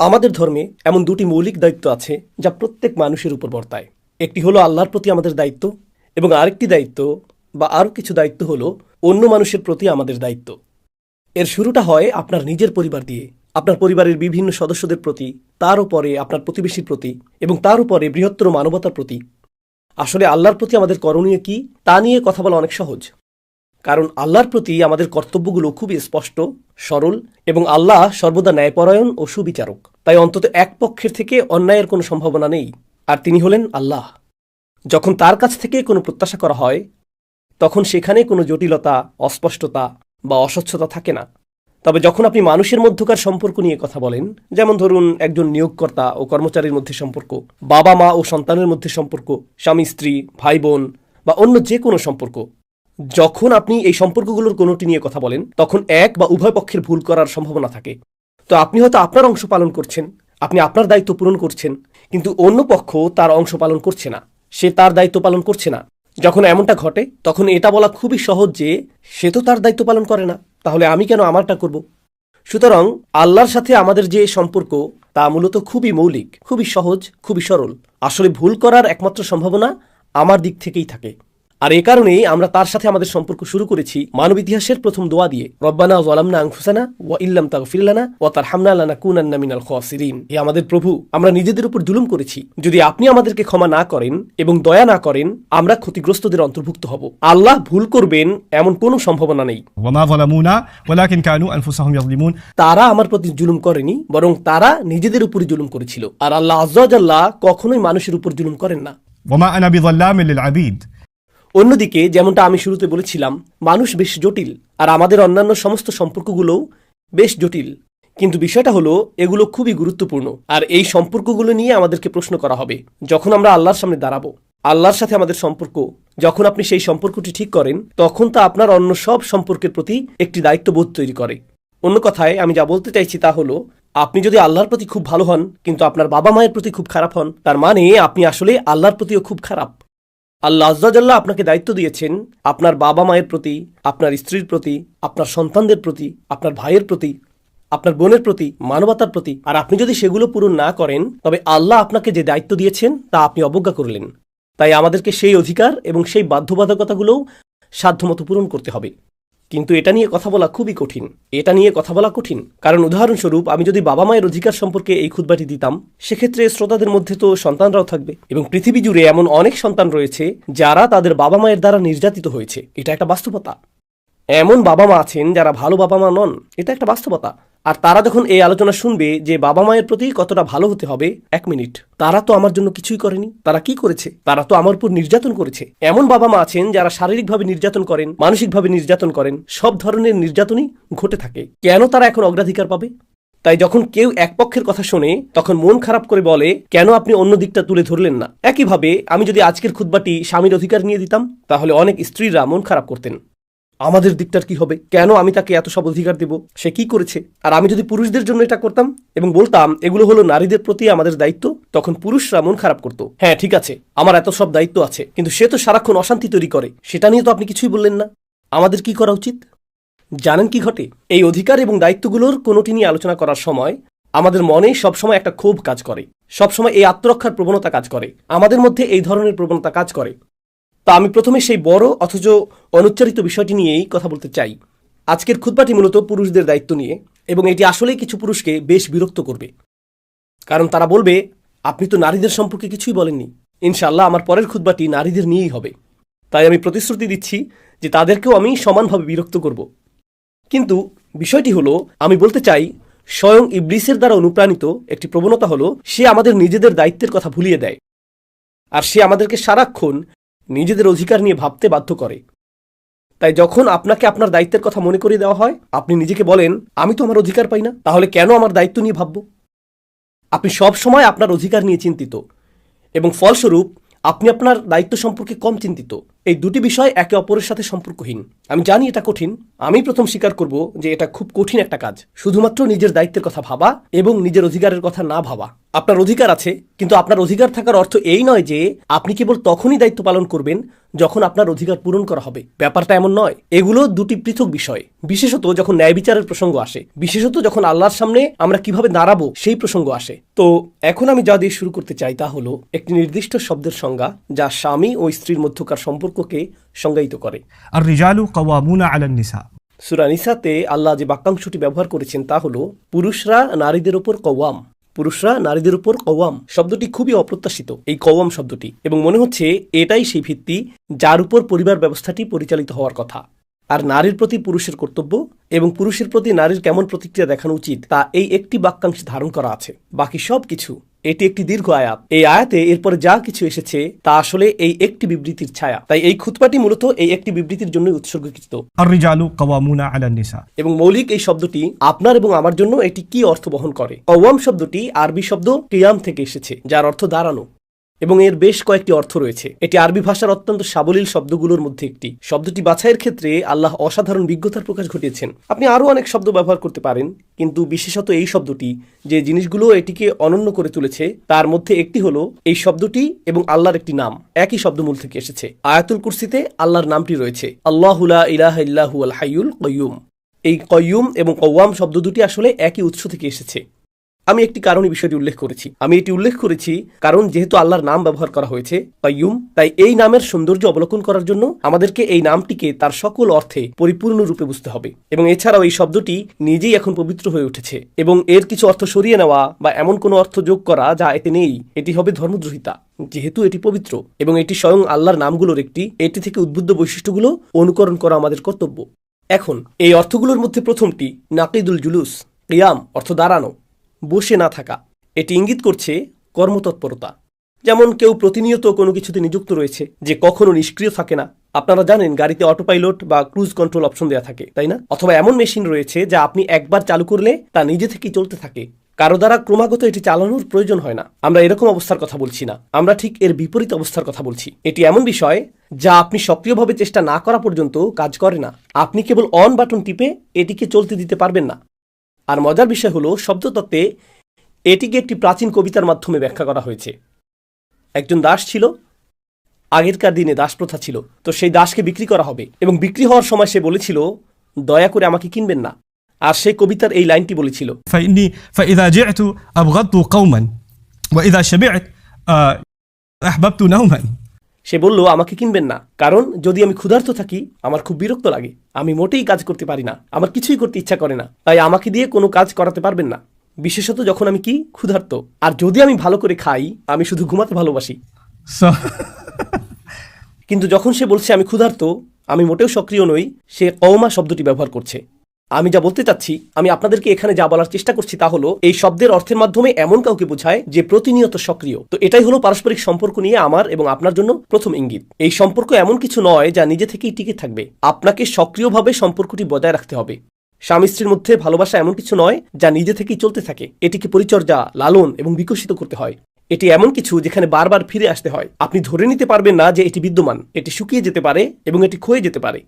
আমাদের ধর্মে এমন দুটি মৌলিক দায়িত্ব আছে যা প্রত্যেক মানুষের উপর বর্তায়। একটি হলো আল্লাহর প্রতি আমাদের দায়িত্ব এবং আরেকটি দায়িত্ব বা আরও কিছু দায়িত্ব হলো অন্য মানুষের প্রতি আমাদের দায়িত্ব। এর শুরুটা হয় আপনার নিজের পরিবার দিয়ে। আপনার পরিবারের বিভিন্ন সদস্যদের প্রতি, তার উপরে আপনার প্রতিবেশীর প্রতি এবং তার উপরে বৃহত্তর মানবতার প্রতি। আসলে আল্লাহর প্রতি আমাদের করণীয় কি তা নিয়ে কথা বলা অনেক সহজ। কারণ আল্লাহর প্রতি আমাদের কর্তব্যগুলো খুবই স্পষ্ট, সরল এবং আল্লাহ সর্বদা ন্যায়পরায়ণ ও সুবিচারক। তাই অন্তত এক পক্ষের থেকে অন্যায়ের কোনো সম্ভাবনা নেই, আর তিনি হলেন আল্লাহ। যখন তার কাছ থেকে কোনো প্রত্যাশা করা হয়, তখন সেখানে কোনো জটিলতা, অস্পষ্টতা বা অস্বচ্ছতা থাকে না। তবে যখন আপনি মানুষের মধ্যকার সম্পর্ক নিয়ে কথা বলেন, যেমন ধরুন একজন নিয়োগকর্তা ও কর্মচারীর মধ্যে সম্পর্ক বাবা মা ও সন্তানের মধ্যে সম্পর্ক স্বামী স্ত্রী ভাই বোন বা অন্য যে কোনো সম্পর্ক যখন আপনি এই সম্পর্কগুলোর কোনোটি নিয়ে কথা বলেন, তখন এক বা উভয় পক্ষের ভুল করার সম্ভাবনা থাকে। তো আপনি হয়তো আপনার অংশ পালন করছেন, আপনি আপনার দায়িত্ব পূরণ করছেন, কিন্তু অন্য পক্ষ তার অংশ পালন করছে না। সে তার দায়িত্ব পালন করছে না। যখন এমনটা ঘটে, তখন এটা বলা খুবই সহজ যে, সে তো তার দায়িত্ব পালন করে না, তাহলে আমি কেন আমারটা করব? সুতরাং আল্লাহর সাথে আমাদের যে সম্পর্ক, তা মূলত খুবই মৌলিক, খুবই সহজ, খুবই সরল। আসলে ভুল করার একমাত্র সম্ভাবনা আমার দিক থেকেই থাকে। আর এ কারণেই আমরা তার সাথে আমাদের সম্পর্ক শুরু করেছি মানব ইতিহাসের প্রথম দোয়া দিয়ে রব্বানা ওয়ালামনা আংফুসানা ওয়া ইল্লাম তাগফিরলানা ওয়া তারহামনা লানা কুনান্না মিনাল খাসিরিন হে আমাদের প্রভু আমরা নিজেদের উপর জুলুম করেছি যদি আপনি আমাদেরকে ক্ষমা না করেন এবং দয়া না করেন আমরা ক্ষতিগ্রস্তদের অন্তর্ভুক্ত হব আল্লাহ ভুল করবেন এমন কোনো সম্ভাবনা নেই وما ظلمونا ولكن كانوا أنفسهم يظلمون তারা আমার প্রতি জুলুম করেনি বরং তারা নিজেদের উপরই জুলুম করেছিল আর আল্লাহ আজ্লাহ কখনোই মানুষের উপর জুলুম করেন না وما أنا بظلام للعبيد অন্যদিকে, যেমনটা আমি শুরুতে বলেছিলাম, মানুষ বেশ জটিল আর আমাদের অন্যান্য সমস্ত সম্পর্কগুলোও বেশ জটিল। কিন্তু বিষয়টা হলো, এগুলো খুবই গুরুত্বপূর্ণ আর এই সম্পর্কগুলো নিয়ে আমাদেরকে প্রশ্ন করা হবে, যখন আমরা আল্লাহর সামনে দাঁড়াবো। আল্লাহর সাথে আমাদের সম্পর্ক, যখন আপনি সেই সম্পর্কটি ঠিক করেন, তখন তা আপনার অন্য সব সম্পর্কের প্রতি একটি দায়িত্ববোধ তৈরি করে। অন্য কথায়, আমি যা বলতে চাইছি তা হলো, আপনি যদি আল্লাহর প্রতি খুব ভালো হন, কিন্তু আপনার বাবা মায়ের প্রতি খুব খারাপ হন, তার মানে আপনি আসলে আল্লাহর প্রতিও খুব খারাপ। আল্লাহ আজ্জাল্লাহ আপনাকে দায়িত্ব দিয়েছেন আপনার বাবা মায়ের প্রতি, আপনার স্ত্রীর প্রতি, আপনার সন্তানদের প্রতি, আপনার ভাইয়ের প্রতি, আপনার বোনের প্রতি, মানবতার প্রতি। আর আপনি যদি সেগুলো পূরণ না করেন, তবে আল্লাহ আপনাকে যে দায়িত্ব দিয়েছেন, তা আপনি অবজ্ঞা করলেন। তাই আমাদেরকে সেই অধিকার এবং সেই বাধ্যবাধকতাগুলোও সাধ্যমতো পূরণ করতে হবে। কিন্তু এটা নিয়ে কথা বলা খুবই কঠিন। এটা নিয়ে কথা বলা কঠিন। কারণ উদাহরণস্বরূপ, আমি যদি বাবা মায়ের অধিকার সম্পর্কে এই খুদবাটি দিতাম, সেক্ষেত্রে শ্রোতাদের মধ্যে তো সন্তানরাও থাকবে। এবং পৃথিবী জুড়ে এমন অনেক সন্তান রয়েছে, যারা তাদের বাবা মায়ের দ্বারা নির্যাতিত হয়েছে। এটা একটা বাস্তবতা। এমন বাবা মা আছেন যারা ভালো বাবা মা নন। এটা একটা বাস্তবতা। আর তারা যখন এই আলোচনা শুনবে যে বাবা মায়ের প্রতি কতটা ভালো হতে হবে, এক মিনিট। তারা তো আমার জন্য কিছুই করেনি। তারা কি করেছে? তারা তো আমার উপর নির্যাতন করেছে। এমন বাবা মা আছেন যারা শারীরিকভাবে নির্যাতন করেন, মানসিকভাবে নির্যাতন করেন, সব ধরনের নির্যাতনই ঘটে থাকে। কেন তারা এখন অগ্রাধিকার পাবে? তাই যখন কেউ এক পক্ষের কথা শোনে, তখন মন খারাপ করে বলে, কেন আপনি অন্য দিকটা তুলে ধরলেন না? একইভাবে আমি যদি আজকের খুতবাটি স্বামীর অধিকার নিয়ে দিতাম, তাহলে অনেক স্ত্রীরা মন খারাপ করতেন। আমাদের দিকটার কি হবে? কেন আমি তাকে এত সব অধিকার দেব? সে কি করেছে? আর আমি যদি পুরুষদের জন্য এটা করতাম এবং বলতাম, এগুলো হলো নারীদের প্রতি আমাদের দায়িত্ব, তখন পুরুষরা মন খারাপ করতো। হ্যাঁ ঠিক আছে, আমার এত সব দায়িত্ব আছে, কিন্তু সে তো সারাক্ষণ অশান্তি তৈরি করে। সেটা নিয়ে তো আপনি কিছুই বললেন না। আমাদের কি করা উচিত? জানেন কি ঘটে? এই অধিকার এবং দায়িত্বগুলোর কোনোটি নিয়ে আলোচনা করার সময় আমাদের মনে সবসময় একটা ক্ষোভ কাজ করে। সবসময় এই আত্মরক্ষার প্রবণতা কাজ করে। আমাদের মধ্যে এই ধরনের প্রবণতা কাজ করে। তা আমি প্রথমে সেই বড় অথচ অনুচ্চারিত বিষয়টি নিয়েই কথা বলতে চাই। আজকের খুতবাটি মূলত পুরুষদের দায়িত্ব নিয়ে এবং এটি আসলেই কিছু পুরুষকে বেশ বিরক্ত করবে। কারণ তারা বলবে, আপনি তো নারীদের সম্পর্কে কিছুই বলেননি। ইনশাল্লাহ আমার পরের খুতবাটি নারীদের নিয়েই হবে। তাই আমি প্রতিশ্রুতি দিচ্ছি যে তাদেরকেও আমি সমানভাবে বিরক্ত করব। কিন্তু বিষয়টি হলো, আমি বলতে চাই, স্বয়ং ইবলিসের দ্বারা অনুপ্রাণিত একটি প্রবণতা হলো, সে আমাদের নিজেদের দায়িত্বের কথা ভুলিয়ে দেয়। আর সে আমাদেরকে সারাক্ষণ নিজেদের অধিকার নিয়ে ভাবতে বাধ্য করে। তাই যখন আপনাকে আপনার দায়িত্বের কথা মনে করিয়ে দেওয়া হয়, আপনি নিজেকে বলেন, আমি তো আমার অধিকার পাই না, তাহলে কেন আমার দায়িত্ব নিয়ে ভাবব? আপনি সব সময় আপনার অধিকার নিয়ে চিন্তিত এবং ফলস্বরূপ আপনি আপনার দায়িত্ব সম্পর্কে কম চিন্তিত। এই দুটি বিষয় একে অপরের সাথে সম্পর্কহীন। আমি জানি এটা কঠিন। আমি প্রথম স্বীকার করব যে এটা খুব কঠিন একটা কাজ। শুধুমাত্র নিজের দায়িত্বের কথা ভাবা এবং নিজের অধিকারের কথা না ভাবা। আপনার অধিকার আছে, কিন্তু আপনার অধিকার থাকার অর্থ এই নয় যে আপনি কেবল তখনই দায়িত্ব পালন করবেন যখন আপনার অধিকার পূরণ করা হবে। ব্যাপারটা এমন নয়। এগুলো দুটি পৃথক বিষয়। বিশেষত যখন ন্যায় বিচারের প্রসঙ্গ আসে। বিশেষত যখন আল্লাহর সামনে আমরা কীভাবে দাঁড়াবো, সেই প্রসঙ্গ আসে। তো এখন আমি যা দিয়ে শুরু করতে চাই তা হলো একটি নির্দিষ্ট শব্দের সংজ্ঞা যা স্বামী ও স্ত্রীর মধ্যকার সম্পর্ককে সংজ্ঞায়িত করে। আর রিজালু কওয়ামুনা আলান নিসা। সুরানিসাতে আল্লাহ যে বাক্যাংশটি ব্যবহার করেছেন তা হল পুরুষরা নারীদের উপর কওয়াম। পুরুষরা নারীদের উপর কওয়াম। শব্দটি খুবই অপ্রত্যাশিত এই কওয়াম শব্দটি। এবং মনে হচ্ছে এটাই সেই ভিত্তি যার উপর পরিবার ব্যবস্থাটি পরিচালিত হওয়ার কথা। আর নারীর প্রতি পুরুষের কর্তব্য এবং পুরুষের প্রতি নারীর কেমন প্রতিক্রিয়া দেখানো উচিত তা এই একটি বাক্যাংশে ধারণ করা আছে। বাকি সব কিছু এটি একটি দীর্ঘ আয়াত। এই আয়াতে এরপরে যা কিছু এসেছে তা আসলে এই একটি বিবৃতির ছায়া। তাই এই খুতপাটি মূলত এই একটি বিবৃতির জন্য উৎসর্গীকৃত। এবং মৌলিক এই শব্দটি আপনার এবং আমার জন্য এটি কি অর্থ বহন করে? কওয়াম শব্দটি আরবি শব্দ কিয়াম থেকে এসেছে যার অর্থ দাঁড়ানো। এবং এর বেশ কয়েকটি অর্থ রয়েছে। এটি আরবি ভাষার অত্যন্ত সাবলীল শব্দগুলোর মধ্যে একটি। শব্দটি বাছাইয়ের ক্ষেত্রে আল্লাহ অসাধারণ বিজ্ঞতার প্রকাশ ঘটিয়েছেন। আপনি আরও অনেক শব্দ ব্যবহার করতে পারেন, কিন্তু বিশেষত এই শব্দটি যে জিনিসগুলো এটিকে অনন্য করে তুলেছে, তার মধ্যে একটি হলো এই শব্দটি এবং আল্লাহর একটি নাম। একই শব্দমূল থেকে এসেছে। আয়াতুল কুরসিতে আল্লাহর নামটি রয়েছে। আল্লাহুলা ইলাহ ইল্লাহু আল হাইয়ুল কয়ুম এই কয়ুম এবং কওয়াম শব্দ দুটি আসলে একই উৎস থেকে এসেছে। আমি একটি কারণে বিষয়টি উল্লেখ করেছি। আমি এটি উল্লেখ করেছি কারণ যেহেতু আল্লাহর নাম ব্যবহার করা হয়েছে কয়ুম তাই এই নামের সৌন্দর্য অবলোকন করার জন্য আমাদেরকে এই নামটিকে তার সকল অর্থে পরিপূর্ণ রূপে বুঝতে হবে। এবং এছাড়াও এই শব্দটি নিজেই এখন পবিত্র হয়ে উঠেছে। এবং এর কিছু অর্থ সরিয়ে নেওয়া বা এমন কোনো অর্থ যোগ করা যা এতে নেই, এটি হবে ধর্মদ্রোহিতা, যেহেতু এটি পবিত্র। এবং এটি স্বয়ং আল্লাহর নামগুলোর একটি, এটি থেকে উদ্বুদ্ধ বৈশিষ্ট্যগুলো অনুকরণ করা আমাদের কর্তব্য। এখন, এই অর্থগুলোর মধ্যে প্রথমটি নাকিদুল জুলুস, কিয়াম, অর্থ দাঁড়ানো। বসে না থাকা। এটি ইঙ্গিত করছে কর্মতৎপরতা। যেমন কেউ প্রতিনিয়ত কোনো কিছুতে নিযুক্ত রয়েছে, যে কখনো নিষ্ক্রিয় থাকে না। আপনারা জানেন গাড়িতে অটো পাইলট বা ক্রুজ কন্ট্রোল অপশন দেওয়া থাকে, তাই না? অথবা এমন মেশিন রয়েছে যা আপনি একবার চালু করলে তা নিজে থেকেই চলতে থাকে। কারও দ্বারা ক্রমাগত এটি চালানোর প্রয়োজন হয় না। আমরা এরকম অবস্থার কথা বলছি না। আমরা ঠিক এর বিপরীত অবস্থার কথা বলছি। এটি এমন বিষয় যা আপনি সক্রিয়ভাবে চেষ্টা না করা পর্যন্ত কাজ করে না। আপনি কেবল অন বাটন টিপে এটিকে চলতে দিতে পারবেন না। আর মজার বিষয় হলো, শব্দতত্ত্বে এটিকে একটি প্রাচীন কবিতার মাধ্যমে ব্যাখ্যা করা হয়েছে। একজন দাস ছিল, আগেরকার দিনে দাস প্রথা ছিল, তো সেই দাসকে বিক্রি করা হবে এবং বিক্রি হওয়ার সময় সে বলেছিল, দয়া করে আমাকে কিনবেন না। আর সেই কবিতার এই লাইনটি বলেছিল আহবাবতু সে বলল আমাকে কিনবেন না। কারণ যদি আমি ক্ষুধার্ত থাকি আমার খুব বিরক্ত লাগে। আমি মোটেই কাজ করতে পারি না। আমার কিছুই করতে ইচ্ছা করে না। তাই আমাকে দিয়ে কোনো কাজ করাতে পারবেন না। বিশেষত যখন আমি কি? ক্ষুধার্ত। আর যদি আমি ভালো করে খাই আমি শুধু ঘুমাতে ভালোবাসি। কিন্তু যখন সে বলছে আমি ক্ষুধার্ত আমি মোটেও সক্রিয় নই সে কওমা শব্দটি ব্যবহার করছে। আমি যা বলতে চাচ্ছি, আমি আপনাদেরকে এখানে যা বলার চেষ্টা করছি তা হলো, এই শব্দের অর্থের মাধ্যমে এমন কাউকে বোঝায় যে প্রতিনিয়ত সক্রিয়। তো এটাই হলো পারস্পরিক সম্পর্ক নিয়ে আমার এবং আপনার জন্য প্রথম ইঙ্গিত। এই সম্পর্ক এমন কিছু নয় যা নিজে থেকেই টিকে থাকবে। আপনাকে সক্রিয়ভাবে সম্পর্কটি বজায় রাখতে হবে। স্বামী স্ত্রীর মধ্যে ভালোবাসা এমন কিছু নয় যা নিজে থেকেই চলতে থাকে। এটিকে পরিচর্যা, লালন এবং বিকশিত করতে হয়। এটি এমন কিছু যেখানে বারবার ফিরে আসতে হয়। আপনি ধরে নিতে পারবেন না যে এটি বিদ্যমান। এটি শুকিয়ে যেতে পারে এবং এটি ক্ষয়ে যেতে পারে।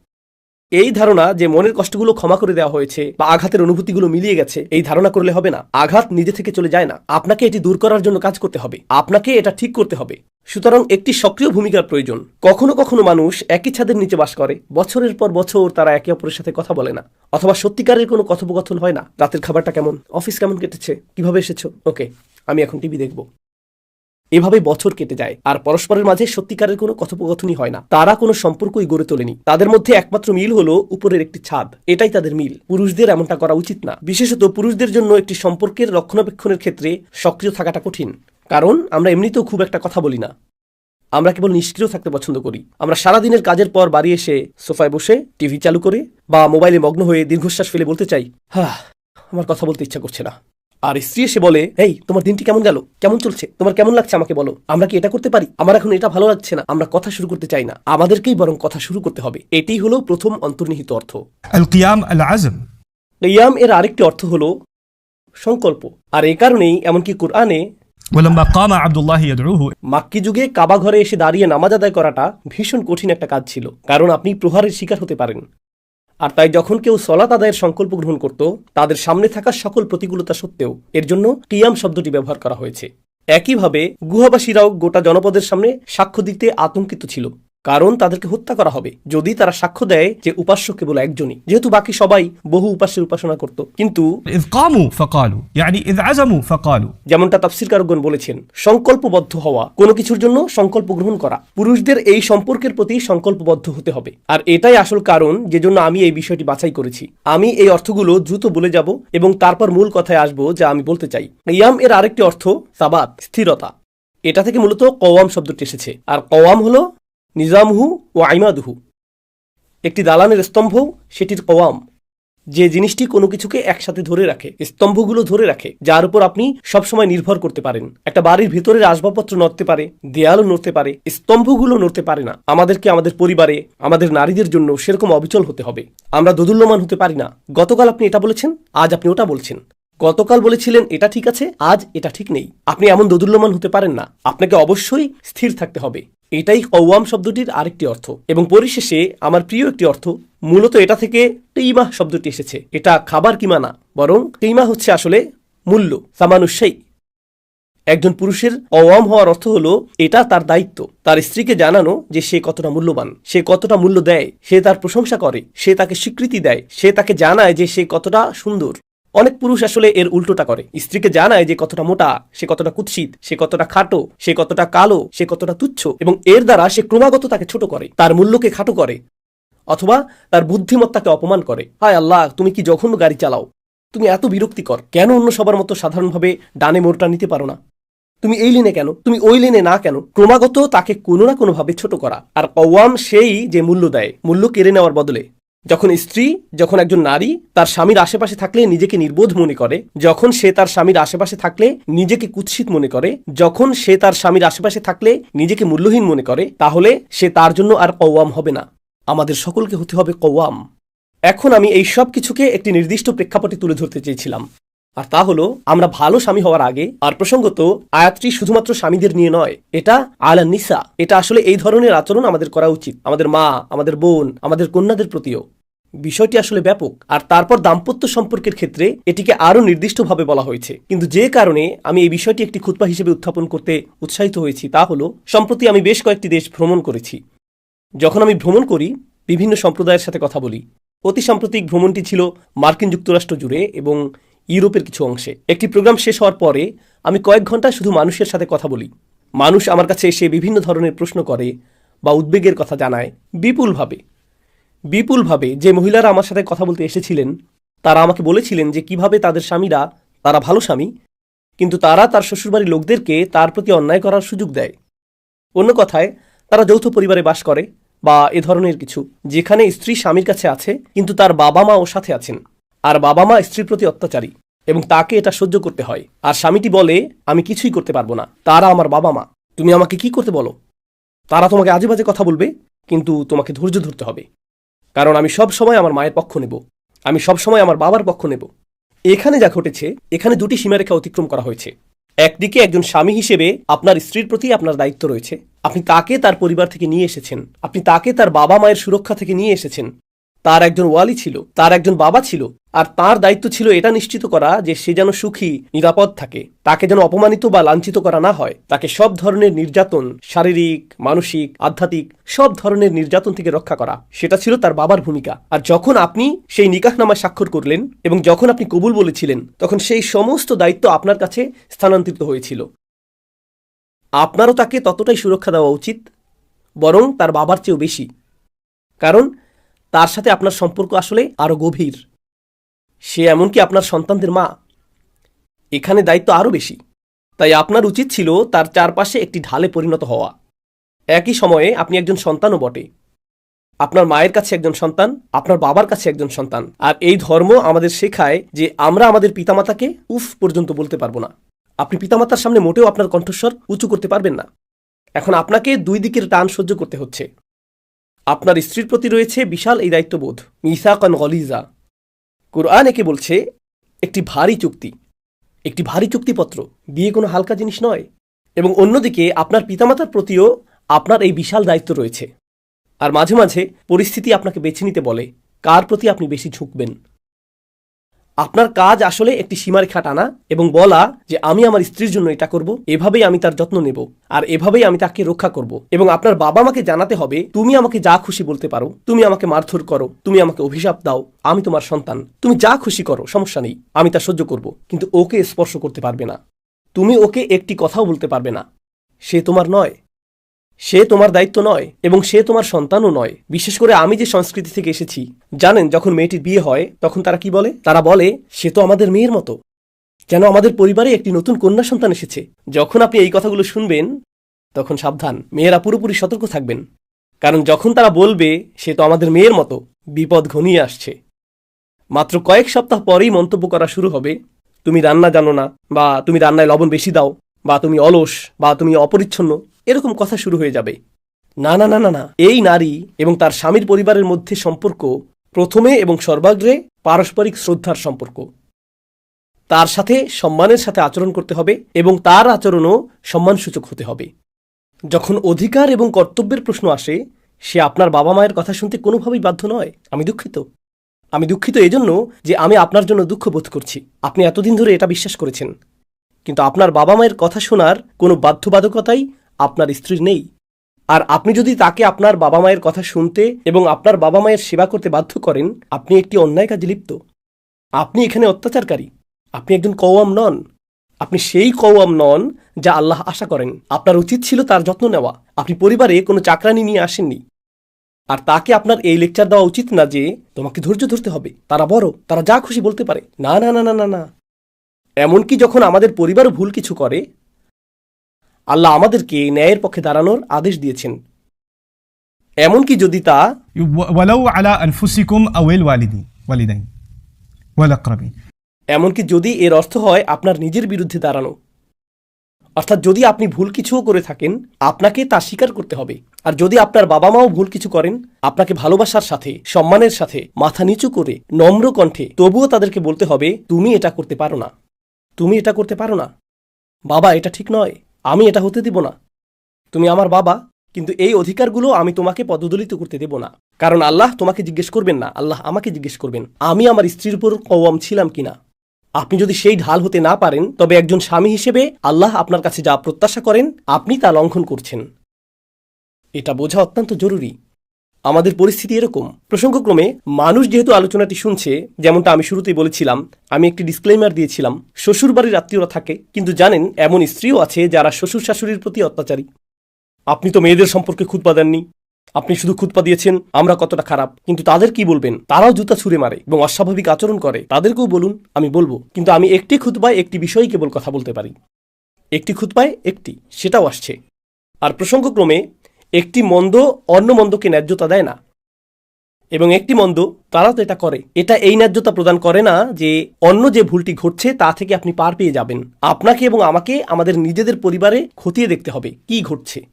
এই ধারণা যে মনের কষ্টগুলো ক্ষমা করে দেওয়া হয়েছে বা আঘাতের অনুভূতিগুলো মিলিয়ে গেছে, এই ধারণা করলে হবে না। আঘাত নিজে থেকে চলে যায় না। আপনাকে এটি দূর করার জন্য কাজ করতে হবে। আপনাকে এটা ঠিক করতে হবে। সুতরাং একটি সক্রিয় ভূমিকার প্রয়োজন। কখনো কখনো মানুষ একই ছাদের নিচে বাস করে। বছরের পর বছর তারা একে অপরের সাথে কথা বলে না। অথবা সত্যিকারের কোনো কথোপকথন হয় না। রাতের খাবারটা কেমন? অফিস কেমন কেটেছে? কীভাবে এসেছ? ওকে, আমি এখন টিভি দেখব। এভাবে বছর কেটে যায়। আর পরস্পরের মাঝে সত্যিকারের কোনো কথোপকথনই হয় না। তারা কোনো সম্পর্কই গড়ে তোলেনি। তাদের মধ্যে একমাত্র মিল হলো উপরের একটি ছাদ। এটাই তাদের মিল। পুরুষদের এমনটা করা উচিত না। বিশেষত পুরুষদের জন্য একটি সম্পর্কের রক্ষণাবেক্ষণের ক্ষেত্রে সক্রিয় থাকাটা কঠিন। কারণ আমরা এমনিতেও খুব একটা কথা বলি না। আমরা কেবল নিষ্ক্রিয় থাকতে পছন্দ করি। আমরা সারাদিনের কাজের পর বাড়ি এসে সোফায় বসে, টিভি চালু করে বা মোবাইলে মগ্ন হয়ে দীর্ঘশ্বাস ফেলে বলতে চাই হ্যাঁ আমার কথা বলতে ইচ্ছা করছে না। আর স্ত্রী এসে বলে এই তোমার দিনটি কেমন গেল? কেমন চলছে? তোমার কেমন লাগছে আমাকে বলো? আমরা কি এটা করতে পারি? আমার এখন এটা ভালো লাগছে না। আমরা কথা শুরু করতে চাই না। আমাদেরকেই বরং কথা শুরু করতে হবে। এটি হলো প্রথম অন্তর্নিহিত অর্থ। কিয়াম এর আরেকটি অর্থ হলো সংকল্প। আর এই কারণেই এমনকি কোরআনে মাক্কি যুগে কাবা ঘরে এসে দাঁড়িয়ে নামাজ আদায় করাটা ভীষণ কঠিন একটা কাজ ছিল। কারণ আপনি প্রহারের শিকার হতে পারেন। আর তাই যখন কেউ সলাত আদায়ের সংকল্প গ্রহণ করত, তাদের সামনে থাকা সকল প্রতিকূলতা সত্ত্বেও এর জন্য কিয়াম শব্দটি ব্যবহার করা হয়েছে। একইভাবে গুহাবাসীরাও গোটা জনপদের সামনে সাক্ষ্য দিতে আতঙ্কিত ছিল। কারণ তাদেরকে হত্যা করা হবে। যদি তারা সাক্ষ্য দেয় যে উপাস্য কেবল একজনই। যেহেতু বাকি সবাই বহু উপাস্যের উপাসনা করত। কিন্তু যেমনটা তাফসির কারকগণ বলেছেন সংকল্পবদ্ধ হওয়া কোনো কিছুর জন্য সংকল্প গ্রহণ করা। পুরুষদের এই সম্পর্কের প্রতি সংকল্পবদ্ধ হতে হবে। আর এটাই আসল কারণ যে জন্য আমি এই বিষয়টি বাছাই করেছি। আমি এই অর্থগুলো দ্রুত বলে যাব এবং তারপর মূল কথায় আসব যা আমি বলতে চাই। ইয়াম এর আরেকটি অর্থ সাবাত স্থিরতা। এটা থেকে মূলত কওয়াম শব্দটি এসেছে। আর কওয়াম হলো নিজামহু ও আইমাদুহু। একটি দালানের স্তম্ভ, সেটির কওয়াম। যে জিনিসটি কোনো কিছুকে একসাথে ধরে রাখে স্তম্ভগুলো ধরে রাখে, যার উপর আপনি সবসময় নির্ভর করতে পারেন। একটা বাড়ির ভেতরের আসবাবপত্র নড়তে পারে, দেয়ালও নড়তে পারে স্তম্ভগুলো নড়তে পারে না। আমাদেরকে আমাদের পরিবারে, আমাদের নারীদের জন্য সেরকম অবিচল হতে হবে। আমরা দোদুল্যমান হতে পারি না। গতকাল আপনি এটা বলেছেন, আজ আপনি ওটা বলছেন। গতকাল বলেছিলেন, এটা ঠিক আছে, আজ এটা ঠিক নেই। আপনি এমন দোদুল্যমান হতে পারেন না। আপনাকে অবশ্যই স্থির থাকতে হবে। এটাই কওয়াম শব্দটির আরেকটি অর্থ। এবং পরিশেষে আমার প্রিয় একটি অর্থ, মূলত এটা থেকে টেইমাহ শব্দটি এসেছে। এটা খাবার কিমা না, বরং টেইমা হচ্ছে আসলে মূল্য সামানুসাই একজন পুরুষের অওয়াম হওয়ার অর্থ হলো, এটা তার দায়িত্ব, তার স্ত্রীকে জানানো যে সে কতটা মূল্যবান, সে কতটা মূল্য দেয়, সে তার প্রশংসা করে, সে তাকে স্বীকৃতি দেয়, সে তাকে জানায় যে সে কতটা সুন্দর। অনেক পুরুষ আসলে এর উল্টোটা করে। স্ত্রীকে জানায় যে কতটা মোটা, সে কতটা কুৎসিত, সে কতটা খাটো, সে কতটা কালো, সে কতটা তুচ্ছ এবং এর দ্বারা সে ক্রমাগত তাকে ছোট করে, তার মূল্যকে খাটো করে অথবা তার বুদ্ধিমত্তাকে অপমান করে। হায় আল্লাহ, তুমি কি জঘন্য গাড়ি চালাও? তুমি এত বিরক্তিকর। কেন অন্য সবার মতো সাধারণভাবে ডানে মোড়টা নিতে পারো না? তুমি এই লেনে কেন? তুমি ওই লেনে না কেন? ক্রমাগত তাকে কোনো না কোনোভাবে ছোট করা। আর কওয়াম সেই যে মূল্য দেয়, মূল্য কেড়ে নেওয়ার বদলে। যখন স্ত্রী, যখন একজন নারী, তার স্বামীর আশেপাশে থাকলে নিজেকে নির্বোধ মনে করে, যখন সে তার স্বামীর আশেপাশে থাকলে নিজেকে কুৎসিত মনে করে, যখন সে তার স্বামীর আশেপাশে থাকলে নিজেকে মূল্যহীন মনে করে, তাহলে সে তার জন্য আর কওয়াম হবে না। আমাদের সকলকে হতে হবে কওয়াম। এখন আমি এই সব কিছুকে একটি নির্দিষ্ট প্রেক্ষাপটে তুলে ধরতে চেয়েছিলাম। আর তা হলো, আমরা ভালো স্বামী হওয়ার আগে, আর প্রসঙ্গত আয়াতটি শুধুমাত্র স্বামীদের নিয়ে নয়, এটা আলা নিসা। এটা আসলে এই ধরনের আচরণ আমাদের করা উচিত। আমাদের মা, আমাদের বোন, আমাদের কন্যাদের প্রতিও। বিষয়টি আসলে ব্যাপক, আর তারপর দাম্পত্য সম্পর্কের ক্ষেত্রে এটিকে আরও নির্দিষ্টভাবে বলা হয়েছে। কিন্তু যে কারণে আমি এই বিষয়টি একটি খুতবা হিসেবে উত্থাপন করতে উৎসাহিত হয়েছি তা হলো, সম্প্রতি আমি বেশ কয়েকটি দেশ ভ্রমণ করেছি। যখন আমি ভ্রমণ করি, বিভিন্ন সম্প্রদায়ের সাথে কথা বলি। অতি সাম্প্রতিক ভ্রমণটি ছিল মার্কিন যুক্তরাষ্ট্র জুড়ে এবং ইউরোপের কিছু অংশে। একটি প্রোগ্রাম শেষ হওয়ার পরে আমি কয়েক ঘণ্টা শুধু মানুষের সাথে কথা বলি। মানুষ আমার কাছে এসে বিভিন্ন ধরনের প্রশ্ন করে বা উদ্বেগের কথা জানায় বিপুলভাবে। বিপুলভাবে যে মহিলারা আমার সাথে কথা বলতে এসেছিলেন, তারা আমাকে বলেছিলেন যে কীভাবে তাদের স্বামীরা, তারা ভালো স্বামী, কিন্তু তারা তার শ্বশুরবাড়ির লোকদেরকে তার প্রতি অন্যায় করার সুযোগ দেয়। অন্য কথায়, তারা যৌথ পরিবারে বাস করে বা এ ধরনের কিছু, যেখানে স্ত্রী স্বামীর কাছে আছে, কিন্তু তার বাবা মা ও সাথে আছেন। আর বাবা মা স্ত্রীর প্রতি অত্যাচারী এবং তাকে এটা সহ্য করতে হয়। আর স্বামীটি বলে, আমি কিছুই করতে পারব না। তারা আমার বাবা মা। তুমি আমাকে কি করতে বলো? তারা তোমাকে আজে বাজে কথা বলবে, কিন্তু তোমাকে ধৈর্য ধরতে হবে। কারণ আমি সব সময় আমার মায়ের পক্ষ নেব। আমি সব সময় আমার বাবার পক্ষ নেব। এখানে যা ঘটেছে, এখানে দুটি সীমারেখা অতিক্রম করা হয়েছে। একদিকে একজন স্বামী হিসেবে আপনার স্ত্রীর প্রতি আপনার দায়িত্ব রয়েছে। আপনি তাকে তার পরিবার থেকে নিয়ে এসেছেন। আপনি তাকে তার বাবা মায়ের সুরক্ষা থেকে নিয়ে এসেছেন। তার একজন ওয়ালি ছিল, তার একজন বাবা ছিল, আর তার দায়িত্ব ছিল এটা নিশ্চিত করা যে সে যেন সুখী, নিরাপদ থাকে। তাকে যেন অপমানিত বা লাঞ্ছিত করা না হয়। তাকে সব ধরনের নির্যাতন, শারীরিক, মানসিক, আধ্যাত্মিক, সব ধরনের নির্যাতন থেকে রক্ষা করা। সেটা ছিল তার বাবার ভূমিকা। আর যখন আপনি সেই নিকাহনামায় স্বাক্ষর করলেন এবং যখন আপনি কবুল বলেছিলেন, তখন সেই সমস্ত দায়িত্ব আপনার কাছে স্থানান্তরিত হয়েছিল। আপনারও তাকে ততটাই সুরক্ষা দেওয়া উচিত, বরং তার বাবার চেয়েও বেশি। কারণ তার সাথে আপনার সম্পর্ক আসলে আরও গভীর। সে এমনকি আপনার সন্তানদের মা। এখানে দায়িত্ব আরও বেশি। তাই আপনার উচিত ছিল তার চারপাশে একটি ঢালে পরিণত হওয়া। একই সময়ে আপনি একজন সন্তানও বটে। আপনার মায়ের কাছে একজন সন্তান, আপনার বাবার কাছে একজন সন্তান। আর এই ধর্ম আমাদের শেখায় যে আমরা আমাদের পিতামাতাকে উফ পর্যন্ত বলতে পারব না। আপনি পিতামাতার সামনে মোটেও আপনার কণ্ঠস্বর উঁচু করতে পারবেন না। এখন আপনাকে দুই দিকের টান সহ্য করতে হচ্ছে। আপনার স্ত্রীর প্রতি রয়েছে বিশাল এই দায়িত্ববোধ। মিসাকান গলিজা। কোরআন একে বলছে, একটি ভারী চুক্তি। একটি ভারী চুক্তিপত্র বিয়ে কোনো হালকা জিনিস নয়। এবং অন্যদিকে আপনার পিতামাতার প্রতিও আপনার এই বিশাল দায়িত্ব রয়েছে। আর মাঝে মাঝে পরিস্থিতি আপনাকে বেছে নিতে বলে, কার প্রতি আপনি বেশি ঝুঁকবেন? আপনার কাজ আসলে একটি সীমারেখা টানা এবং বলা যে আমি আমার স্ত্রীর জন্য এটা করব, এভাবেই আমি তার যত্ন নেব আর এভাবেই আমি তাকে রক্ষা করব এবং আপনার বাবা মাকে জানাতে হবে, তুমি আমাকে যা খুশি বলতে পারো, তুমি আমাকে মারধর করো, তুমি আমাকে অভিশাপ দাও, আমি তোমার সন্তান, তুমি যা খুশি করো, সমস্যা নেই, আমি তা সহ্য করব, কিন্তু ওকে স্পর্শ করতে পারবে না। তুমি ওকে একটি কথাও বলতে পারবে না। সে তোমার নয় সে তোমার দায়িত্ব নয় এবং সে তোমার সন্তানও নয়। বিশেষ করে আমি যে সংস্কৃতি থেকে এসেছি, জানেন, যখন মেয়েটির বিয়ে হয়, তখন তারা কি বলে? তারা বলে, সে তো আমাদের মেয়ের মতো। যেন আমাদের পরিবারে একটি নতুন কন্যা সন্তান এসেছে। যখন আপনি এই কথাগুলো শুনবেন, তখন সাবধান, মেয়েরা পুরোপুরি সতর্ক থাকবেন। কারণ যখন তারা বলবে, সে তো আমাদের মেয়ের মতো, বিপদ ঘনিয়ে আসছে। মাত্র কয়েক সপ্তাহ পরেই মন্তব্য করা শুরু হবে, তুমি রান্না জানো না বা তুমি রান্নায় লবণ বেশি দাও। বা তুমি অলস, বা তুমি অপরিচ্ছন্ন, এরকম কথা শুরু হয়ে যাবে। না না না না না। এই নারী এবং তার স্বামীর পরিবারের মধ্যে সম্পর্ক প্রথমে এবং সর্বাগ্রে পারস্পরিক শ্রদ্ধার সম্পর্ক। তার সাথে সম্মানের সাথে আচরণ করতে হবে এবং তার আচরণও সম্মানসূচক হতে হবে। যখন অধিকার এবং কর্তব্যের প্রশ্ন আসে, সে আপনার বাবা মায়ের কথা শুনতে কোনোভাবেই বাধ্য নয়। আমি দুঃখিত। আমি দুঃখিত এজন্য যে আমি আপনার জন্য দুঃখ বোধ করছি। আপনি এতদিন ধরে এটা বিশ্বাস করেছেন। কিন্তু আপনার বাবা মায়ের কথা শোনার কোনো বাধ্যবাধকতাই আপনার স্ত্রীর নেই। আর আপনি যদি তাকে আপনার বাবা মায়ের কথা শুনতে এবং আপনার বাবা মায়ের সেবা করতে বাধ্য করেন, আপনি একটি অন্যায় কাজে লিপ্ত। আপনি এখানে অত্যাচারকারী। আপনি একজন কওয়াম নন। আপনি সেই কওয়াম নন যা আল্লাহ আশা করেন। আপনার উচিত ছিল তার যত্ন নেওয়া। আপনি পরিবারে কোনো চাকরানি নিয়ে আসেননি। আর তাকে আপনার এই লেকচার দেওয়া উচিত না যে তোমাকে ধৈর্য ধরতে হবে। তারা বড়, তারা যা খুশি বলতে পারে। না না না না না না। এমনকি যখন আমাদের পরিবার ভুল কিছু করে আল্লাহ আমাদেরকে ন্যায়ের পক্ষে দাঁড়ানোর আদেশ দিয়েছেন। এমনকি যদি তা এমনকি যদি এর অর্থ হয় আপনার নিজের বিরুদ্ধে দাঁড়ানো। অর্থাৎ যদি আপনি ভুল কিছুও করে থাকেন আপনাকে তা স্বীকার করতে হবে। আর যদি আপনার বাবা মাও ভুল কিছু করেন আপনাকে ভালোবাসার সাথে সম্মানের সাথে মাথা নিচু করে নম্র কণ্ঠে তবুও তাদেরকে বলতে হবে তুমি এটা করতে পারো না। তুমি এটা করতে পারো না। বাবা, এটা ঠিক নয়। আমি এটা হতে দিব না। তুমি আমার বাবা, কিন্তু এই অধিকারগুলো আমি তোমাকে পদদলিত করতে দেব না। কারণ আল্লাহ তোমাকে জিজ্ঞেস করবেন না। আল্লাহ আমাকে জিজ্ঞেস করবেন, আমি আমার স্ত্রীর উপর কওয়াম ছিলাম কিনা আপনি যদি সেই ঢাল হতে না পারেন, তবে একজন স্বামী হিসেবে আল্লাহ আপনার কাছে যা প্রত্যাশা করেন, আপনি তা লঙ্ঘন করছেন। এটা বোঝা অত্যন্ত জরুরি। আমাদের পরিস্থিতি এরকম। প্রসঙ্গক্রমে, মানুষ যেহেতু আলোচনাটি শুনছে, যেমনটা আমি শুরুতেই বলেছিলাম, আমি একটি ডিসক্লেমার দিয়েছিলাম, শ্বশুরবাড়ির আত্মীয়রা থাকে, কিন্তু জানেন, এমন স্ত্রীও আছে যারা শ্বশুর শাশুড়ির প্রতি অত্যাচারী। আপনি তো মেয়েদের সম্পর্কে খুতপা দেননি। আপনি শুধু খুতপা দিয়েছেন, আমরা কতটা খারাপ। কিন্তু তাদের কি বলবেন? তারাও জুতা ছুঁড়ে মারে এবং অস্বাভাবিক আচরণ করে। তাদেরকেও বলুন, আমি বলব। কিন্তু আমি একটি খুতপায় একটি বিষয়ে কেবল কথা বলতে পারি। একটি খুতপায় একটি, সেটাও আসছে। আর প্রসঙ্গক্রমে একটি মন্দ, অন্য মন্দকে ন্যায্যতা দেয় না। এবং একটি মন্দ তারা তো এটা করে। এটা এই ন্যায্যতা প্রদান করে না যে, অন্য যে ভুলটি ঘটছে, তা থেকে আপনি পার পেয়ে যাবেন। আপনাকে এবং আমাকে, আমাদের নিজেদের পরিবারে খতিয়ে দেখতে হবে, কি ঘটছে।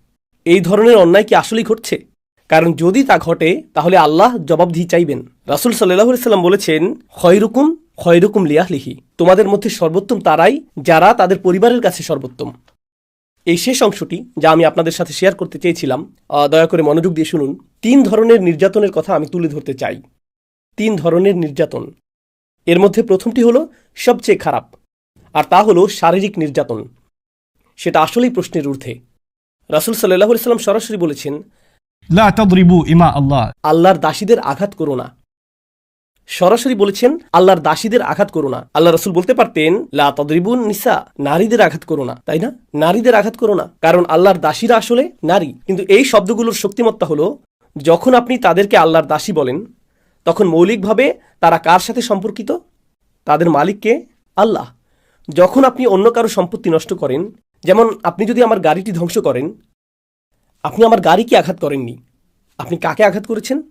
এই ধরনের অন্যায় কি আসলেই ঘটছে? কারণ যদি তা ঘটে, তাহলে আল্লাহ জবাবদিহি চাইবেন। রাসুল সাল্লাহ সাল্লাম বলেছেন, খয়রুকুম খয়রুকুম লিয়াহলিহি। তোমাদের মধ্যে সর্বোত্তম তারাই, যারা তাদের পরিবারের কাছে সর্বোত্তম। এই শেষ অংশটি যা আমি আপনাদের সাথে শেয়ার করতে চেয়েছিলাম দয়া করে মনোযোগ দিয়ে শুনুন। তিন ধরনের নির্যাতনের কথা আমি তুলে ধরতে চাই। তিন ধরনের নির্যাতন। এর মধ্যে প্রথমটি হলো সবচেয়ে খারাপ। আর তা হলো শারীরিক নির্যাতন। সেটা আসলেই প্রশ্নের ঊর্ধ্বে। রাসুল সাল্লাহ সাল্লাম সরাসরি বলেছেন আল্লাহর দাসীদের আঘাত করো না। সরাসরি বলেছেন, আল্লাহর দাসীদের আঘাত করো না। আল্লাহ রসুল বলতে পারতেন, লা তদ্রিবুন নিসা, নারীদের আঘাত করো না। তাই না? নারীদের আঘাত করো না। কারণ আল্লাহর দাসীরা আসলে নারী। কিন্তু এই শব্দগুলোর শক্তিমত্তা হলো, যখন আপনি তাদেরকে আল্লাহর দাসী বলেন, তখন মৌলিকভাবে তারা কার সাথে সম্পর্কিত? তাদের মালিককে আল্লাহ। যখন আপনি অন্য কারও সম্পত্তি নষ্ট করেন, যেমন আপনি যদি আমার গাড়িটি ধ্বংস করেন, আপনি আমার গাড়িকে আঘাত করেননি। আপনি কাকে আঘাত করেছেন?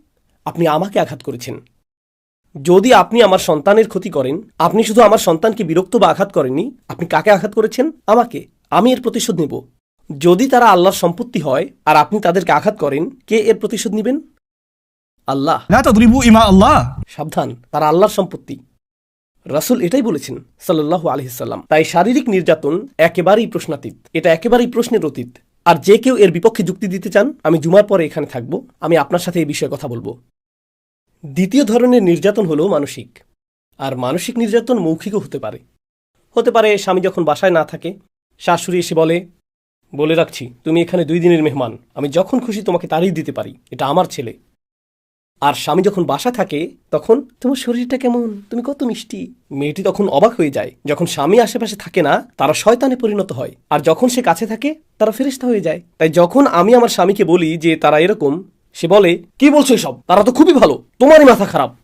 আপনি আমাকে আঘাত করেছেন। যদি আপনি আমার সন্তানের ক্ষতি করেন আপনি শুধু আমার সন্তানকে বিরক্ত বা আঘাত করেননি আপনি কাকে আঘাত করেছেন? আমাকে। আমি এর প্রতিশোধ নেব। যদি তারা আল্লাহর সম্পত্তি হয় আর আপনি তাদেরকে আঘাত করেন কে এর প্রতিশোধ নেবেন? আল্লাহ। ইমা আল্লাহ। সাবধান তারা আল্লাহর সম্পত্তি। রাসুল এটাই বলেছেন সাল্লাহ আলহিসাল্লাম তাই শারীরিক নির্যাতন একেবারেই প্রশ্নাতীত। এটা একেবারেই প্রশ্নের অতীত। আর যে কেউ এর বিপক্ষে যুক্তি দিতে চান আমি জুমার পরে এখানে থাকব। আমি আপনার সাথে এই বিষয়ে কথা বলব। দ্বিতীয় ধরনের নির্যাতন হলো মানসিক। আর মানসিক নির্যাতন মৌখিকও হতে পারে। হতে পারে স্বামী যখন বাসায় না থাকে, শাশুড়ি এসে বলে বলে রাখছি, তুমি এখানে দুই দিনের মেহমান, আমি যখন খুশি তোমাকে তাড়িয়ে দিতে পারি, এটা আমার ছেলে। আর স্বামী যখন বাসা থাকে, তখন, তোমার শরীরটা কেমন? তুমি কত মিষ্টি? মেয়েটি তখন অবাক হয়ে যায়, যখন স্বামী আশেপাশে থাকে না, তারা শয়তানে পরিণত হয়। আর যখন সে কাছে থাকে, তারা ফেরিস্তা হয়ে যায়। তাই যখন আমি আমার স্বামীকে বলি যে তারা এরকম সে বলে, কি বলছো এসব? তারা তো খুবই ভালো। তোমারই মাথা খারাপ।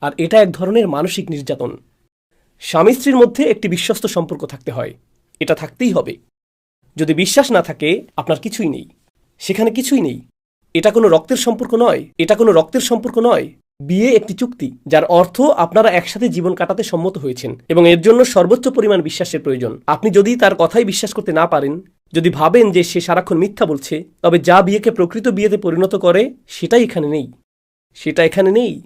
আর এটা এক ধরনের মানসিক নির্যাতন। স্বামী স্ত্রীর মধ্যে একটি বিশ্বস্ত সম্পর্ক থাকতে হয়। এটা থাকতেই হবে। যদি বিশ্বাস না থাকে, আপনার কিছুই নেই। সেখানে কিছুই নেই। এটা কোনো রক্তের সম্পর্ক নয়। এটা কোনো রক্তের সম্পর্ক নয়। বিয়ে একটি চুক্তি, যার অর্থ আপনারা একসাথে জীবন কাটাতে সম্মত হয়েছেন এবং এর জন্য সর্বোচ্চ পরিমাণ বিশ্বাসের প্রয়োজন। আপনি যদি তার কথাই বিশ্বাস করতে না পারেন, যদি ভাবেন যে সে সারাক্ষণ মিথ্যা বলছে, তবে যা বিয়েকে প্রকৃত বিয়েতে পরিণত করে, সেটাই এখানে নেই। সেটা এখানে নেই।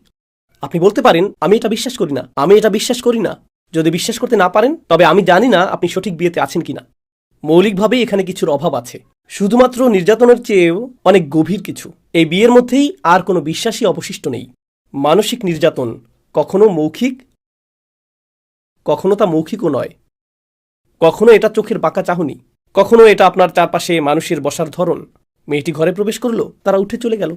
আপনি বলতে পারেন, আমি এটা বিশ্বাস করি না। আমি এটা বিশ্বাস করি না। যদি বিশ্বাস করতে না পারেন, তবে আমি জানি না আপনি সঠিক বিয়েতে আছেন কিনা। মৌলিকভাবেই এখানে কিছুর অভাব আছে। শুধুমাত্র নির্যাতনের চেয়েও অনেক গভীর কিছু। এই বিয়ের মধ্যেই আর কোনো বিশ্বাসই অবশিষ্ট নেই। মানসিক নির্যাতন কখনো মৌখিক, কখনো তা মৌখিকও নয়। কখনো এটা চোখের বাঁকা চাহনি, কখনো এটা আপনার চারপাশে মানুষের বসার ধরন। মেয়েটি ঘরে প্রবেশ করল, তারা উঠে চলে গেল।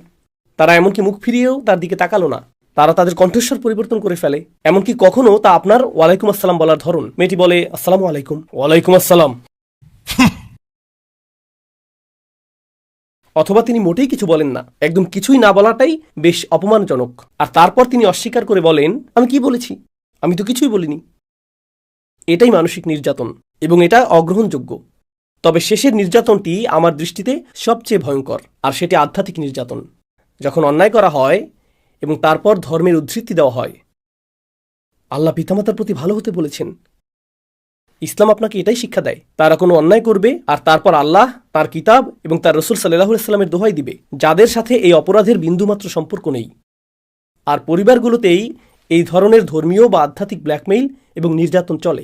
তারা এমনকি মুখ ফিরিয়েও তার দিকে তাকালো না। তারা তাদের কণ্ঠস্বর পরিবর্তন করে ফেলে। এমনকি কখনো তা আপনার ওয়ালাইকুম আসসালাম বলার ধরন। মেয়েটি বলে, আসসালামু আলাইকুম। ওয়ালাইকুম আসসালাম। অথবা তিনি মোটেই কিছু বলেন না। একদম কিছুই না বলাটাই বেশ অপমানজনক। আর তারপর তিনি অস্বীকার করে বলেন, আমি কি বলেছি? আমি তো কিছুই বলিনি। এটাই মানসিক নির্যাতন এবং এটা অগ্রহণযোগ্য। তবে শেষের নির্যাতনটি আমার দৃষ্টিতে সবচেয়ে ভয়ঙ্কর, আর সেটি আধ্যাত্মিক নির্যাতন, যখন অন্যায় করা হয় এবং তারপর ধর্মের উদ্ধৃতি দেওয়া হয়। আল্লাহ পিতামাতার প্রতি ভালো হতে বলেছেন। ইসলাম আপনাকে এটাই শিক্ষা দেয়, তারা কোনো অন্যায় করবে আর তারপর আল্লাহ, তার কিতাব এবং তার রসুল সাল্লাহ ইসলামের দোহাই দিবে, যাদের সাথে এই অপরাধের বিন্দুমাত্র সম্পর্ক নেই। আর পরিবারগুলোতেই এই ধরনের ধর্মীয় বা আধ্যাত্মিক ব্ল্যাকমেইল এবং নির্যাতন চলে।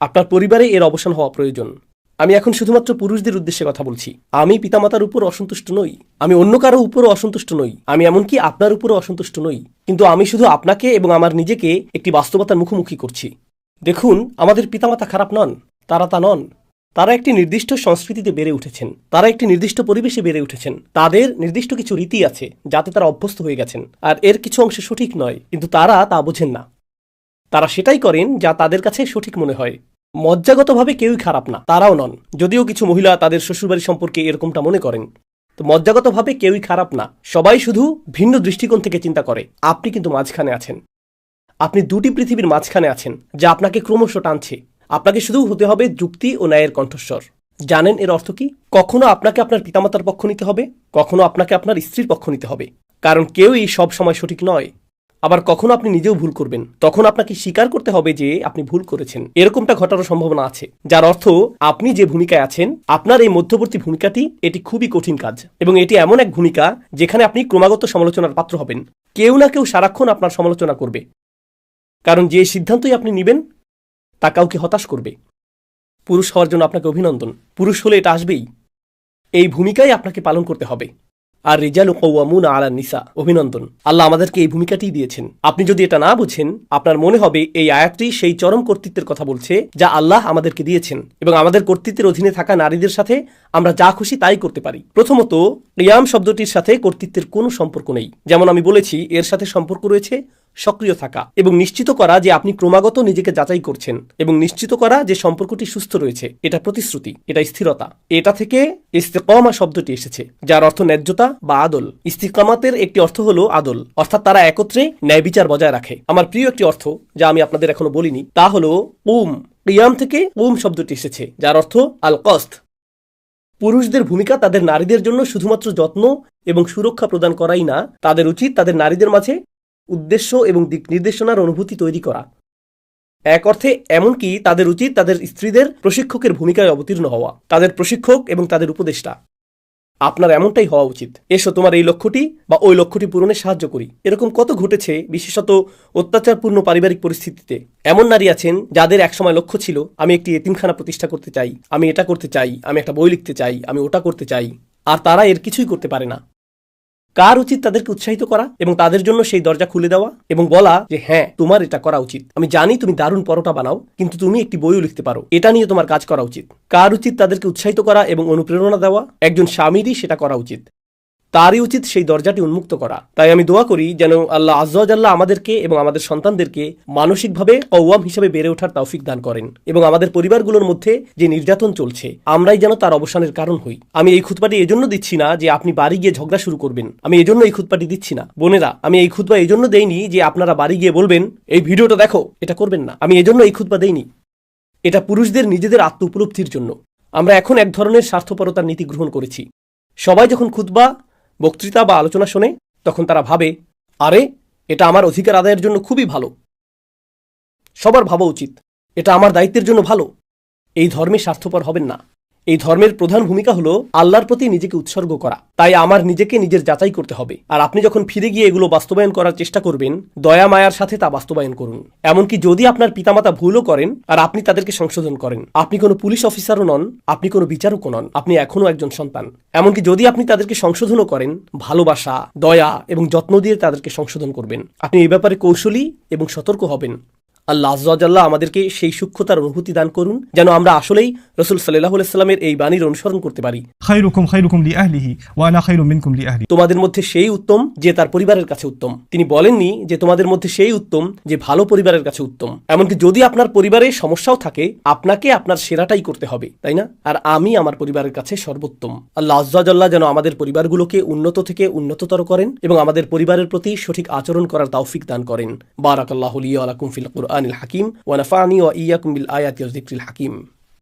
আপনার পরিবারে এর অবসান হওয়া প্রয়োজন। আমি এখন শুধুমাত্র পুরুষদের উদ্দেশ্যে কথা বলছি। আমি পিতামাতার উপর অসন্তুষ্ট নই। আমি অন্য কারও উপরও অসন্তুষ্ট নই। আমি এমনকি আপনার উপরও অসন্তুষ্ট নই। কিন্তু আমি শুধু আপনাকে এবং আমার নিজেকে একটি বাস্তবতার মুখোমুখি করছি। দেখুন, আমাদের পিতামাতা খারাপ নন, তারা তা নন। তারা একটি নির্দিষ্ট সংস্কৃতিতে বেড়ে উঠেছেন, তারা একটি নির্দিষ্ট পরিবেশে বেড়ে উঠেছেন। তাদের নির্দিষ্ট কিছু রীতি আছে, যাতে তারা অভ্যস্ত হয়ে গেছেন, আর এর কিছু অংশ সঠিক নয়, কিন্তু তারা তা বোঝেন না। তারা সেটাই করেন যা তাদের কাছে সঠিক মনে হয়। মজ্জাগতভাবে কেউই খারাপ না, তারাও নন। যদিও কিছু মহিলা তাদের শ্বশুরবাড়ি সম্পর্কে এরকমটা মনে করেন। তো মজ্জাগতভাবে কেউই খারাপ না, সবাই শুধু ভিন্ন দৃষ্টিকোণ থেকে চিন্তা করে, আপনি কিন্তু মাঝখানে আছেন। আপনি দুটি পৃথিবীর মাঝখানে আছেন, যা আপনাকে ক্রমশ টানছে। আপনাকে শুধু হতে হবে যুক্তি ও ন্যায়ের কণ্ঠস্বর। জানেন এর অর্থ কি? কখনো আপনাকে আপনার পিতামাতার পক্ষ নিতে হবে, কখনো আপনাকে আপনার স্ত্রীর পক্ষ নিতে হবে। কারণ কেউই সব সময় সঠিক নয়। আবার কখনো আপনি নিজেও ভুল করবেন। তখন আপনাকে স্বীকার করতে হবে যে আপনি ভুল করেছেন। এরকমটা ঘটারও সম্ভাবনা আছে। যার অর্থ, আপনি যে ভূমিকায় আছেন, আপনার এই মধ্যবর্তী ভূমিকাটি এটি খুবই কঠিন কাজ এবং এটি এমন এক ভূমিকা যেখানে আপনি ক্রমাগত সমালোচনার পাত্র হবেন। কেউ না কেউ সারাক্ষণ আপনার সমালোচনা করবে। কারণ যে সিদ্ধান্তই আপনি নেবেন, তা কাউকে হতাশ করবে। পুরুষ হওয়ার জন্য আপনাকে অভিনন্দন। পুরুষ হলে এটা আসবেই। এই ভূমিকাই আপনাকে পালন করতে হবে। আর রিজাল কৌয়ামুন আলা নিসা, অভিনন্দন। আল্লাহ আমাদেরকে এই ভূমিকাটি দিয়েছেন। আপনি যদি এটা না বুঝেন, আপনার মনে হবে এই আয়াতটি সেই চরম কর্তৃত্বের কথা বলছে, যা আল্লাহ আমাদেরকে দিয়েছেন। এবং আমাদের কর্তৃত্বের অধীনে থাকা নারীদের সাথে আমরা যা খুশি তাই করতে পারি। প্রথমত রিয়াম শব্দটির সাথে কর্তৃত্বের কোনো সম্পর্ক নেই। যেমন আমি বলেছি, এর সাথে সম্পর্ক রয়েছে সক্রিয় থাকা এবং নিশ্চিত করা যে আপনি ক্রমাগত নিজেকে যাচাই করছেন এবং নিশ্চিত করা যে সম্পর্কটি সুস্থ রয়েছে, এটা প্রতিশ্রুতি, এটা স্থিরতা। এটা থেকে ইস্তেকমা শব্দটি এসেছে, যার অর্থ ন্যায্যতা বা আদল। ইস্তিকামাতের একটি অর্থ হলো আদল, অর্থাৎ তারা একত্রে ন্যায় বিচার বজায় রাখে। আমার প্রিয় একটি অর্থ, যা আমি আপনাদের এখনও বলিনি, তা হলো উম। কিয়াম থেকে উম শব্দটি এসেছে, যার অর্থ আল কস্ত পুরুষদের ভূমিকা তাদের নারীদের জন্য শুধুমাত্র যত্ন এবং সুরক্ষা প্রদান করাই না, তাদের উচিত তাদের নারীদের মাঝে উদ্দেশ্য এবং দিক নির্দেশনার অনুভূতি তৈরি করা। এক অর্থে, এমনকি তাদের উচিত তাদের স্ত্রীদের প্রশিক্ষকের ভূমিকায় অবতীর্ণ হওয়া, তাদের প্রশিক্ষক এবং তাদের উপদেষ্টা। আপনার এমনটাই হওয়া উচিত। এসো, তোমার এই লক্ষ্যটি বা ওই লক্ষ্যটি পূরণে সাহায্য করি। এরকম কত ঘটেছে বিশেষত অত্যাচারপূর্ণ পারিবারিক পরিস্থিতিতে। এমন নারী আছেন যাদের একসময় লক্ষ্য ছিল, আমি একটি এতিমখানা প্রতিষ্ঠা করতে চাই, আমি এটা করতে চাই, আমি একটা বই লিখতে চাই, আমি ওটা করতে চাই। আর তারা এর কিছুই করতে পারে না। কার উচিত তাদেরকে উৎসাহিত করা এবং তাদের জন্য সেই দরজা খুলে দেওয়া এবং বলা যে হ্যাঁ তোমার এটা করা উচিত। আমি জানি তুমি দারুণ পরোটা বানাও, কিন্তু তুমি একটি বইও লিখতে পারো। এটা নিয়ে তোমার কাজ করা উচিত। কার উচিত তাদেরকে উৎসাহিত করা এবং অনুপ্রেরণা দেওয়া? একজন স্বামীরই সেটা করা উচিত। তারই উচিত সেই দরজাটি উন্মুক্ত করা। তাই আমি দোয়া করি যেন আল্লাহ আজ্লাহ আমাদেরকে এবং আমাদের সন্তানদেরকে মানসিকভাবে কৌয়াম হিসেবে বেড়ে ওঠার তৌফিক দান করেন এবং আমাদের পরিবারগুলোর মধ্যে যে নির্যাতন চলছে, আমরাই যেন তার অবসানের কারণ হই। আমি এই খুতবাটি এজন্য দিচ্ছি না যে আপনি বাড়ি গিয়ে ঝগড়া শুরু করবেন। আমি এজন্য এই খুতবাটি দিচ্ছি না। বোনেরা, আমি এই খুতবা এই জন্য দেইনি যে আপনারা বাড়ি গিয়ে বলবেন, এই ভিডিওটা দেখো, এটা করবেন না। আমি এজন্য এই খুতবা দেইনি। এটা পুরুষদের নিজেদের আত্ম উপলব্ধির জন্য। আমরা এখন এক ধরনের স্বার্থপরতার নীতি গ্রহণ করেছি। সবাই যখন খুতবা বক্তৃতা বা আলোচনা শোনে তখন তারা ভাবে, আরে, এটা আমার অধিকার আদায়ের জন্য খুবই ভালো। সবার ভাবা উচিত, এটা আমার দায়িত্বের জন্য ভালো। এই ধর্মে স্বার্থপর হবেন না। এই ধর্মের প্রধান ভূমিকা হলো আল্লাহর প্রতি নিজেকে উৎসর্গ করা। তাই আমার নিজেকে নিজের যাচাই করতে হবে। আর আপনি যখন ফিরে গিয়ে এগুলো বাস্তবায়ন করার চেষ্টা করবেন, দয়া, মায়ার সাথে তা বাস্তবায়ন করুন। এমনকি যদি আপনার পিতামাতা ভুলও করেন, আর আপনি তাদেরকে সংশোধন করেন, আপনি কোনো পুলিশ অফিসারও নন, আপনি কোনো বিচারকও নন, আপনি এখনও একজন সন্তান। এমনকি যদি আপনি তাদেরকে সংশোধনও করেন, ভালোবাসা, দয়া এবং যত্ন দিয়ে তাদেরকে সংশোধন করবেন। আপনি এই ব্যাপারে কৌশলী এবং সতর্ক হবেন। আল্লাহ আজাল্লাহ আমাদেরকে সেই সূক্ষ্মতার অনুভূতি দান করুন যেন আমরা আসলেই রসুল সাল্লাহ সাল্লামের এই বাণীর অনুসরণ করতে পারি। তোমাদের মধ্যে সেই উত্তম যে তার পরিবারের কাছে উত্তম। তিনি বলেননি যে তোমাদের মধ্যে সেই উত্তম যে ভালো পরিবারের কাছে উত্তম। এমনকি যদি আপনার পরিবারে সমস্যাও থাকে আপনাকে আপনার সেরাটাই করতে হবে তাই না? আর আমি আমার পরিবারের কাছে সর্বোত্তম। আল্লাহ আজাল্লাহ যেন আমাদের পরিবারগুলোকে উন্নত থেকে উন্নততর করেন এবং আমাদের পরিবারের প্রতি সঠিক আচরণ করার তৌফিক দান করেন। বারাকাল্লাহ আলাকুম ফিল হাকিম ওয়া নাফানি ওয়া ইয়াকুম বিল আয়াতি ওয়া যিকরিল হাকিম